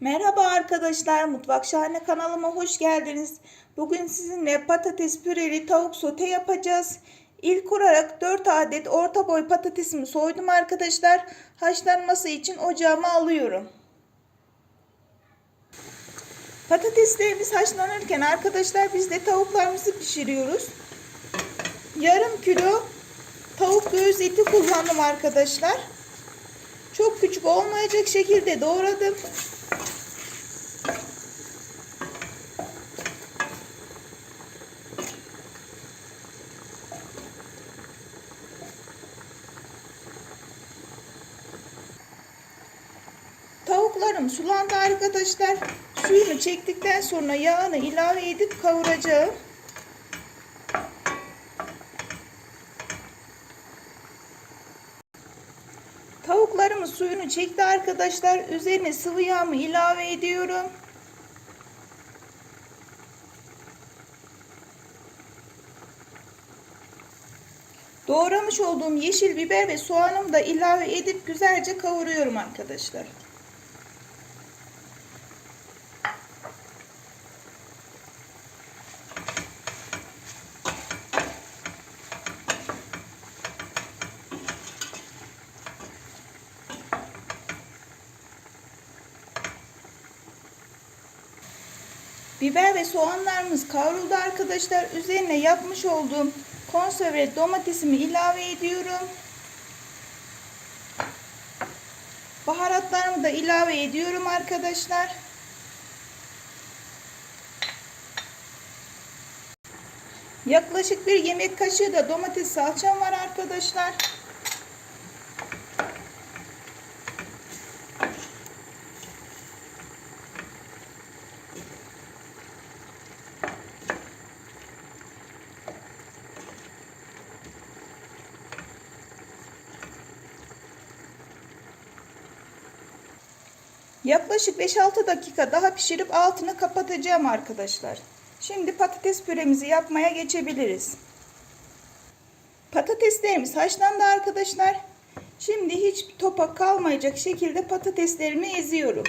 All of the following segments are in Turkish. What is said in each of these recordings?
Merhaba arkadaşlar, Mutfak Şahane kanalıma hoş geldiniz. Bugün sizinle patates püreli tavuk sote yapacağız. İlk olarak 4 adet orta boy patatesimi soydum arkadaşlar. Haşlanması için ocağıma alıyorum. Patateslerimiz haşlanırken arkadaşlar biz de tavuklarımızı pişiriyoruz. Yarım kilo tavuk göğüs eti kullandım arkadaşlar. Çok küçük olmayacak şekilde doğradım. Tavuklarım sulandı arkadaşlar. Suyunu çektikten sonra yağını ilave edip kavuracağım. Tavuklarımız suyunu çekti arkadaşlar. Üzerine sıvı yağımı ilave ediyorum. Doğramış olduğum yeşil biber ve soğanımı da ilave edip güzelce kavuruyorum arkadaşlar. Biber ve soğanlarımız kavruldu arkadaşlar. Üzerine yapmış olduğum konserve domatesimi ilave ediyorum. Baharatlarımı da ilave ediyorum arkadaşlar. Yaklaşık bir yemek kaşığı da domates salçam var arkadaşlar. Yaklaşık 5-6 dakika daha pişirip altını kapatacağım arkadaşlar. Şimdi patates püremizi yapmaya geçebiliriz. Patateslerimiz haşlandı arkadaşlar. Şimdi hiç topak kalmayacak şekilde patateslerimi eziyorum.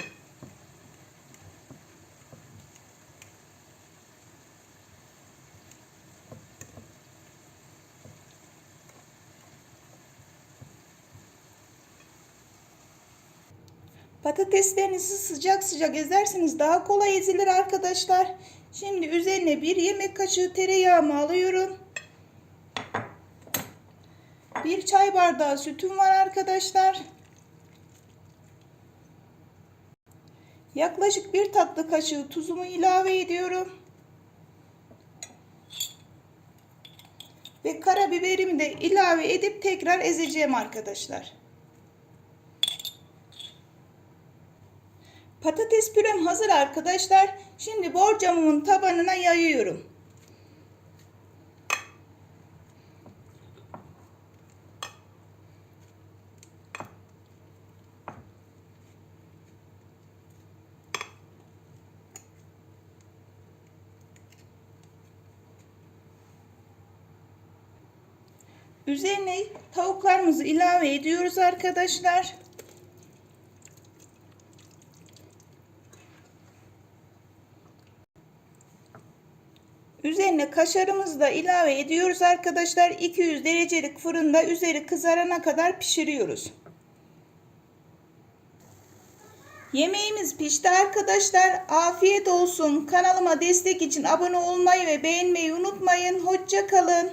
Patateslerinizi sıcak sıcak ezerseniz daha kolay ezilir arkadaşlar. Şimdi üzerine bir yemek kaşığı tereyağımı alıyorum. Bir çay bardağı sütüm var arkadaşlar. Yaklaşık bir tatlı kaşığı tuzumu ilave ediyorum. Ve karabiberimi de ilave edip tekrar ezeceğim arkadaşlar. Patates pürem hazır arkadaşlar. Şimdi borcamımın tabanına yayıyorum. Üzerine tavuklarımızı ilave ediyoruz arkadaşlar. Üzerine kaşarımızı da ilave ediyoruz arkadaşlar. 200 derecelik fırında üzeri kızarana kadar pişiriyoruz. Yemeğimiz pişti arkadaşlar. Afiyet olsun. Kanalıma destek için abone olmayı ve beğenmeyi unutmayın. Hoşça kalın.